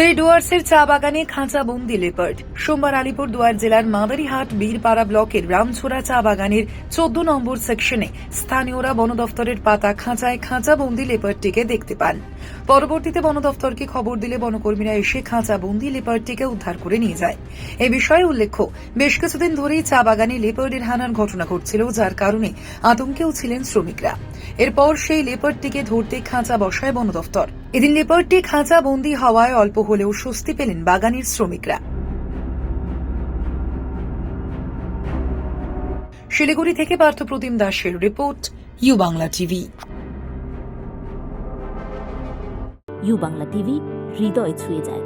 ফের ডুয়ার্সের চা বাগানে খাঁচা বন্দি লেপার্ড। সোমবার আলিপুর দুয়ার জেলার মাদারিহাট বীরপাড়া ব্লকের রামছোড়া চা বাগানের চোদ্দ নম্বর সেকশনে স্থানীয়রা বন দফতরের পাতা খাঁচায় খাঁচা বন্দি লেপার্ডটিকে দেখতে পান। পরবর্তীতে বন দফতরকে খবর দিলে বনকর্মীরা এসে খাঁচা বন্দি লেপার্ডটিকে উদ্ধার করে নিয়ে যায়। এ বিষয়ে উল্লেখ্য, বেশ কিছুদিন ধরেই চা বাগানে লেপার্ডের হানার ঘটনা ঘটছিল, যার কারণে আতঙ্কেও ছিলেন শ্রমিকরা। এরপর সেই লেপার্ডটিকে ধরতে খাঁচা বসায় বন দফতর। এদিন লেপার্ডটি খাঁচা বন্দি হওয়ায় অল্প হলেও স্বস্তি পেলেন বাগানের শ্রমিকরা। শিলিগুড়ি থেকে পার্থপ্রতিম দাসের report, U Bangla TV. U Bangla TV, হৃদয় ছুঁয়ে যায়।